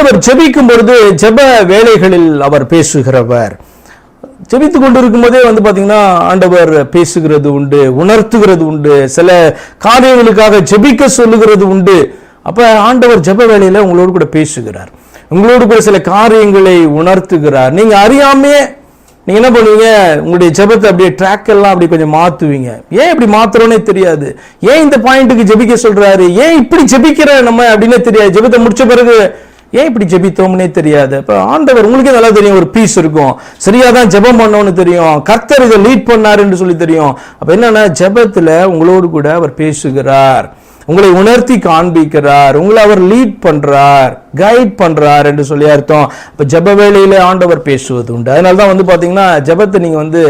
ஆண்டவர் ஜெபிக்கும் பொழுது ஜெப வேலைகளில் அவர் பேசுகிறவர். ஜெபித்து கொண்டிருக்கும் போதே வந்து பார்த்தீங்கன்னா ஆண்டவர் பேசுகிறது உண்டு உணர்த்துகிறது உண்டு சில காரியங்களுக்காக ஜெபிக்க சொல்லுகிறது உண்டு. அப்ப ஆண்டவர் ஜெப வேலையில உங்களோடு கூட பேசுகிறார். உங்களோடு கூட சில காரியங்களை உணர்த்துகிறார். நீங்க அறியாமையே நீங்க என்ன பண்ணுவீங்க? உங்களுடைய ஜெபத்தை அப்படியே ட்ராக் எல்லாம் அப்படி கொஞ்சம் மாத்துவீங்க. ஏன் இப்படி மாத்துறோன்னே தெரியாது. ஏன் இந்த பாயிண்ட்டுக்கு ஜெபிக்க சொல்றாரு? ஏன் இப்படி ஜெபிக்கிற நம்ம அப்படின்னே தெரியாது. ஜெபத்தை முடிச்ச பிறகு ஏன் இப்படி ஜெபித்தோம்னே தெரியாது? இப்போ ஆண்டவர் உங்களுக்கே நல்லா தெரியும் ஒரு பீஸ் இருக்கும். சரியாக தான் ஜெபம் பண்ணோன்னு தெரியும். கர்த்தர் இதை லீட் பண்ணாருன்னு சொல்லி தெரியும். அப்போ என்னன்னா ஜெபத்தில் உங்களோடு கூட அவர் பேசுகிறார். உங்களை உணர்த்தி காண்பிக்கிறார். உங்களை அவர் லீட் பண்றார். கைட் பண்றார் என்று சொல்லி அர்த்தம். இப்ப ஜெப வேலையில் ஆண்டவர் பேசுவது உண்டு. அதனால தான் வந்து பாத்தீங்கன்னா ஜெபத்தை நீங்க வந்து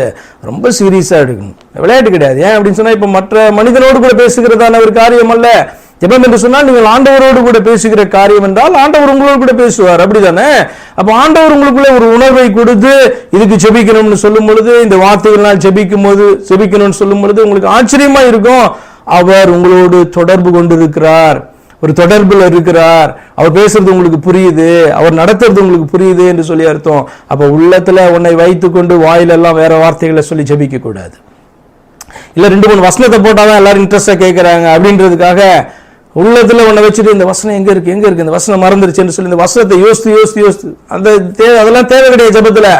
ரொம்ப சீரியஸா எடுக்கணும். விளையாட்டு கிடையாது. ஏன் அப்படின்னு சொன்னா இப்ப மற்ற மனிதனோடு கூட பேசுகிறதான ஒரு காரியம் அல்ல. ஜெபம் என்று சொன்னால் நீங்கள் ஆண்டவரோடு கூட பேசுகிற காரியம் என்றால் ஆண்டவர் உங்களோடு கூட பேசுவார். அப்படிதானே? அப்ப ஆண்டவர் உங்களுக்குள்ள ஒரு உணர்வை கொடுத்து இதுக்கு ஜெபிக்கணும்னு சொல்லும் பொழுது இந்த வார்த்தைகள்னால் ஜெபிக்கும் போது ஜெபிக்கணும்னு சொல்லும் பொழுது உங்களுக்கு ஆச்சரியமா இருக்கும். அவர் உங்களோடு தொடர்பு கொண்டிருக்கிறார். ஒரு தொடர்பில் இருக்கிறார். அவர் பேசுறது உங்களுக்கு புரியுது. அவர் நடத்துறது உங்களுக்கு புரியுது என்று சொல்லி அர்த்தம். அப்ப உள்ளத்துல உன்னை வைத்துக்கொண்டு வாயிலெல்லாம் வேற வார்த்தைகளை சொல்லி ஜபிக்க கூடாது இல்ல ரெண்டு மூணு வசனத்தை போட்டாதான் எல்லாரும் இன்ட்ரெஸ்டா கேட்குறாங்க அப்படின்றதுக்காக உள்ளத்தில் உன்னை வச்சுட்டு இந்த வசனம் எங்கே இருக்கு? எங்கே இருக்கு? இந்த வசனம் மறந்துருச்சுன்னு சொல்லி இந்த வசனத்தை யோசித்து யோசித்து யோசித்து. அந்த தேவை அதெல்லாம் தேவை கிடையாது ஜபத்தில்.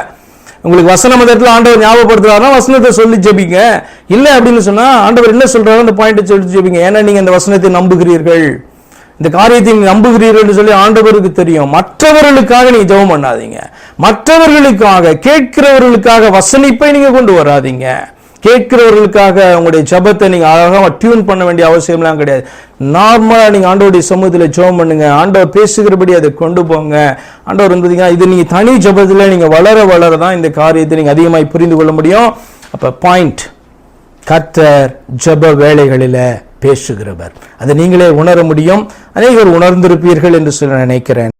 உங்களுக்கு வசனம் அந்த இடத்துல ஆண்டவர் ஞாபகப்படுத்துறாருன்னா வசனத்தை சொல்லி ஜெபிங்க. இல்லை அப்படின்னு சொன்னால் ஆண்டவர் என்ன சொல்கிறாரோ அந்த பாயிண்ட்டை சொல்லி ஜெபிங்க. ஏன்னா நீங்கள் அந்த வசனத்தை நம்புகிறீர்கள். இந்த காரியத்தை நீங்கள் நம்புகிறீர்கள் என்று சொல்லி ஆண்டவருக்கு தெரியும். மற்றவர்களுக்காக நீங்கள் ஜெபம் பண்ணாதீங்க. மற்றவர்களுக்காக கேட்கிறவர்களுக்காக வசனிப்பை நீங்கள் கொண்டு வராதீங்க. கேட்கிறவர்களுக்காக உங்களுடைய ஜெபத்தை நீங்க அழகாக டியூன் பண்ண வேண்டிய அவசியம்லாம் கிடையாது. நார்மலா நீங்க ஆண்டோடைய சமூகத்தில் ஜெபம் பண்ணுங்க. ஆண்டவர் பேசுகிறபடி அதை கொண்டு போங்க. ஆண்டவர் வந்து பார்த்தீங்கன்னா இது நீங்க தனி ஜபத்தில் நீங்க வளர வளர தான் இந்த காரியத்தை நீங்க அதிகமாய் புரிந்து கொள்ள முடியும். அப்ப பாயிண்ட் கத்தர் ஜெப வேலைகளில் பேசுகிறவர். அதை நீங்களே உணர முடியும். அநேகர் உணர்ந்திருப்பீர்கள் என்று சொல்லி நினைக்கிறேன்.